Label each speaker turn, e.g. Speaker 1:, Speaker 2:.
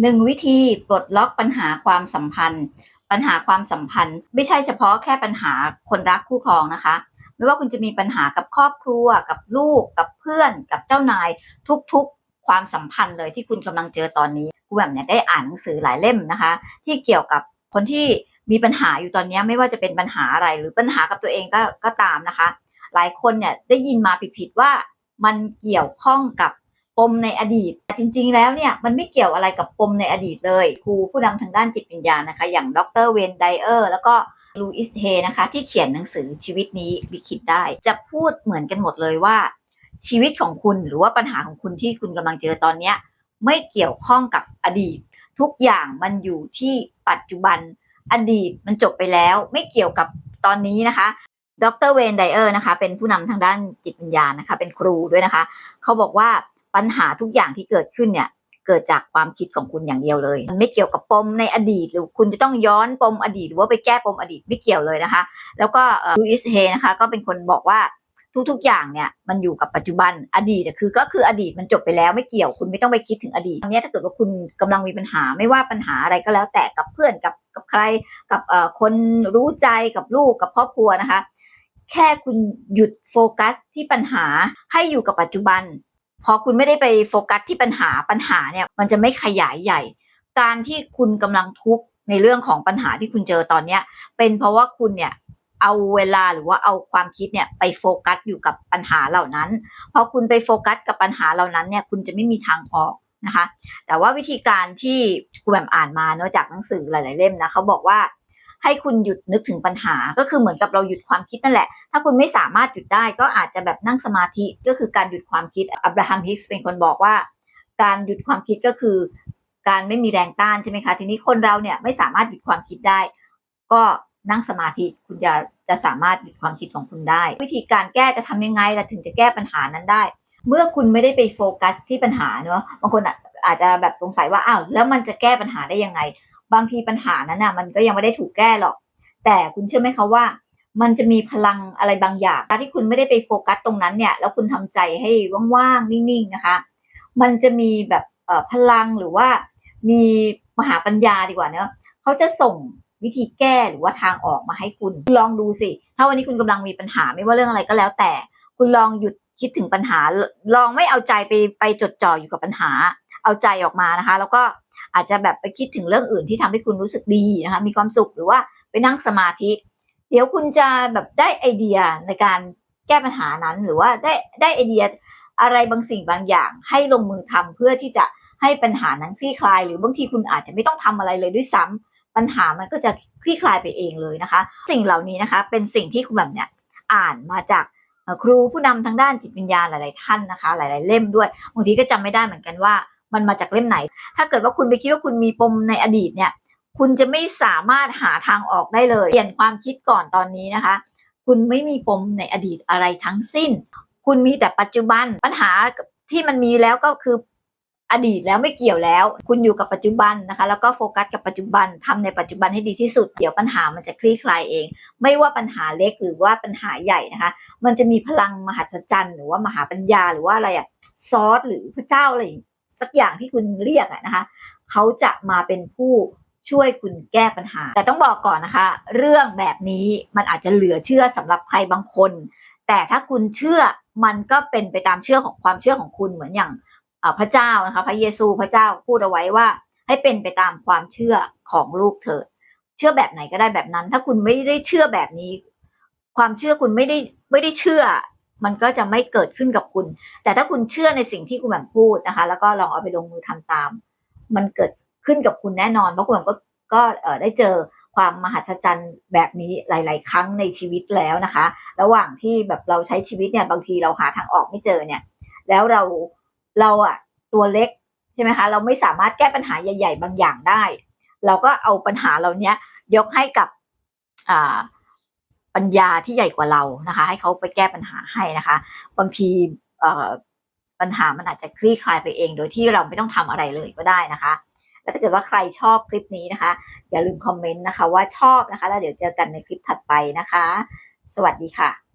Speaker 1: หนึ่งวิธีปลดล็อกปัญหาความสัมพันธ์ ปัญหาความสัมพันธ์ ไม่ใช่เฉพาะแค่ปัญหาคนรักคู่ครองนะคะ ไม่ว่าคุณจะมีปัญหากับครอบครัว กับลูก กับเพื่อน กับเจ้านาย ทุกๆ ความสัมพันธ์เลยที่คุณกำลังเจอตอนนี้ครูแบบเนี่ยได้อ่านหนังสือหลายเล่มนะคะ ที่เกี่ยวกับคนที่มีปัญหาอยู่ตอนนี้ไม่ว่าจะเป็นปัญหาอะไรหรือปัญหากับตัวเองก็ก็ตามนะคะ หลายคนเนี่ยได้ยินมาผิดๆว่ามันเกี่ยวข้องกับปมในอดีต จริงๆ แล้วเนี่ยมันไม่เกี่ยวอะไรกับปมในอดีตเลย ครูผู้นำทางด้านจิตวิญญาณนะคะ อย่างดรเวนไดเออร์แล้วก็ลูอิสเฮนะคะ ที่เขียนหนังสือชีวิตนี้วิคิดได้ จะพูดเหมือนกันหมดเลยว่า ชีวิตของคุณหรือว่าปัญหาของคุณที่คุณกำลังเจอตอนนี้ไม่เกี่ยวข้องกับอดีต ทุกอย่างมันอยู่ที่ปัจจุบันอดีตมันจบไปแล้ว ไม่เกี่ยวกับตอนนี้นะคะดรเวนไดเออร์นะคะ เป็นผู้นำทางด้านจิตวิญญาณนะคะ เป็นครูด้วยนะคะ เขาบอกว่า ปัญหาทุกอย่างที่เกิดขึ้นเนี่ยเกิดจากความคิดของคุณอย่างเดียวเลยมันไม่เกี่ยวกับปมในอดีตหรือคุณจะต้องย้อนปมอดีตหรือว่าไปแก้ปมอดีตไม่เกี่ยวเลยนะคะ แล้วก็ลูอิสเฮนะคะก็เป็นคนบอกว่าทุกๆ อย่างเนี่ยมันอยู่กับปัจจุบันอดีตคือก็คืออดีตมันจบไปแล้วไม่เกี่ยวคุณไม่ต้องไปคิดถึงอดีตตอนนี้ถ้าเกิดว่าคุณกำลังมีปัญหาไม่ว่าปัญหาอะไรก็แล้วแต่กับเพื่อนกับกับใครกับเอ่อคนรู้ใจกับลูกกับครอบครัวนะคะ แค่คุณหยุดโฟกัสที่ปัญหาให้อยู่กับปัจจุบัน พอคุณไม่ได้ไปโฟกัสที่ปัญหาปัญหาเนี่ย มันจะไม่ขยายใหญ่ การที่คุณกำลังทุกข์ในเรื่องของปัญหาที่คุณเจอตอนเนี้ย เป็นเพราะว่าคุณเนี่ยเอาเวลาหรือว่าเอาความคิดเนี่ยไปโฟกัสอยู่กับปัญหาเหล่านั้นพอคุณไปโฟกัสกับปัญหาเหล่านั้นเนี่ยคุณจะไม่มีทางออกนะคะ แต่ว่าวิธีการที่ครูแบมอ่านมาเนอะจากหนังสือหลาย ๆ เล่มนะเขาบอกว่า ให้คุณหยุดนึกถึงปัญหา ก็คือเหมือนกับเราหยุดความคิดนั่นแหละ ถ้าคุณไม่สามารถหยุดได้ก็อาจจะแบบนั่งสมาธิก็คือการหยุดความคิดอับราฮัมฮิกส์เป็นคนบอกว่า การหยุดความคิดก็คือ การไม่มีแรงต้านใช่ไหมคะทีนี้คนเราเนี่ยไม่สามารถหยุดความคิดได้ ก็นั่งสมาธิคุณจะจะสามารถหยุดความคิดของคุณได้ วิธีการแก้จะทำยังไงเราถึงจะแก้ปัญหานั้นได้ เมื่อคุณไม่ได้ไปโฟกัสที่ปัญหาเนอะบางคนอาจจะแบบสงสัยว่าอ้าวแล้วมันจะแก้ปัญหาได้ยังไง บางทีปัญหานั้นน่ะมันก็ยังไม่ได้ถูกแก้หรอก แต่คุณเชื่อไหมคะว่า มันจะมีพลังอะไรบางอย่างการที่คุณไม่ได้ไปโฟกัสตรงนั้นเนี่ยแล้วคุณทำใจให้ว่างๆนิ่งๆนะคะ มันจะมีแบบพลังหรือว่ามีมหาปัญญาดีกว่าเนอะเขาจะส่งวิธีแก้หรือว่าทางออกมาให้คุณลองดูสิ ถ้าวันนี้คุณกำลังมีปัญหาไม่ว่าเรื่องอะไรก็แล้วแต่ คุณลองหยุดคิดถึงปัญหา ลองไม่เอาใจไปไปจดจ่ออยู่กับปัญหา เอาใจออกมานะคะ แล้วก็ อาจจะแบบไปคิดถึงเรื่องอื่นที่ทำให้คุณรู้สึกดีนะคะมีความสุขหรือว่าไปนั่งสมาธิ เดี๋ยวคุณจะแบบได้ไอเดียในการแก้ปัญหานั้น หรือว่าได้ได้ไอเดียอะไรบางสิ่งบางอย่าง ให้ลงมือทำเพื่อที่จะให้ปัญหานั้นคลี่คลาย หรือบางทีคุณอาจจะไม่ต้องทำอะไรเลยด้วยซ้ำปัญหามันก็จะคลี่คลายไปเองเลยนะคะ สิ่งเหล่านี้นะคะ เป็นสิ่งที่คุณแบบเนี่ยอ่านมาจากครูผู้นำทางด้านจิตวิญญาณหลาย ๆ ท่านนะคะ หลาย ๆ เล่มด้วยบางทีก็จำไม่ได้เหมือนกันว่า มันมาจากเล่มไหน ถ้าเกิดว่าคุณไปคิดว่าคุณมีปมในอดีตเนี่ย คุณจะไม่สามารถหาทางออกได้เลย เปลี่ยนความคิดก่อนตอนนี้นะคะ คุณไม่มีปมในอดีตอะไรทั้งสิ้น คุณมีแต่ปัจจุบัน ปัญหาที่มันมีแล้วก็คืออดีตแล้วไม่เกี่ยวแล้ว คุณอยู่กับปัจจุบันนะคะ แล้วก็โฟกัสกับปัจจุบันทำในปัจจุบันให้ดีที่สุด เดี๋ยวปัญหามันจะคลี่คลายเอง ไม่ว่าปัญหาเล็กหรือว่าปัญหาใหญ่นะคะ มันจะมีพลังมหัศจรรย์หรือว่ามหาปัญญาหรือว่าอะไรอะซอสหรือพระเจ้าอะไร สักอย่างที่คุณเรียกอะนะคะเขาจะมาเป็นผู้ช่วยคุณแก้ปัญหา แต่ต้องบอกก่อนนะคะ เรื่องแบบนี้มันอาจจะเหลือเชื่อสำหรับใครบางคน แต่ถ้าคุณเชื่อมันก็เป็นไปตามเชื่อของความเชื่อของคุณเหมือนอย่างพระเจ้านะคะ พระเยซูพระเจ้าพูดเอาไว้ว่า ให้เป็นไปตามความเชื่อของลูกเถิดเชื่อแบบไหนก็ได้แบบนั้น ถ้าคุณไม่ได้เชื่อแบบนี้ ความเชื่อคุณไม่ได้ไม่ได้เชื่อ มันก็จะไม่เกิดขึ้นกับคุณ แต่ถ้าคุณเชื่อในสิ่งที่คุณแบบพูดนะคะ แล้วก็ลองเอาไปลงมือทำตาม มันเกิดขึ้นกับคุณแน่นอน เพราะคุณแบบก็ก็ได้เจอความมหัศจรรย์แบบนี้หลาย ๆ ครั้งในชีวิตแล้วนะคะ ระหว่างที่แบบเราใช้ชีวิตเนี่ยบางทีเราหาทางออกไม่เจอเนี่ย แล้วเราเราอะตัวเล็กใช่ไหมคะ เราไม่สามารถแก้ปัญหาใหญ่ ๆ บางอย่างได้ เราก็เอาปัญหาเราเนี้ยยกให้กับอ่า ปัญญาที่ใหญ่กว่าเรานะคะ ให้เขาไปแก้ปัญหาให้นะคะ บางทีปัญหามันอาจจะคลี่คลายไปเอง โดยที่เราไม่ต้องทำอะไรเลยก็ได้นะคะ แล้วถ้าเกิดว่าใครชอบคลิปนี้นะคะ อย่าลืมคอมเมนต์นะคะว่าชอบนะคะ แล้วเดี๋ยวเจอกันในคลิปถัดไปนะคะ สวัสดีค่ะ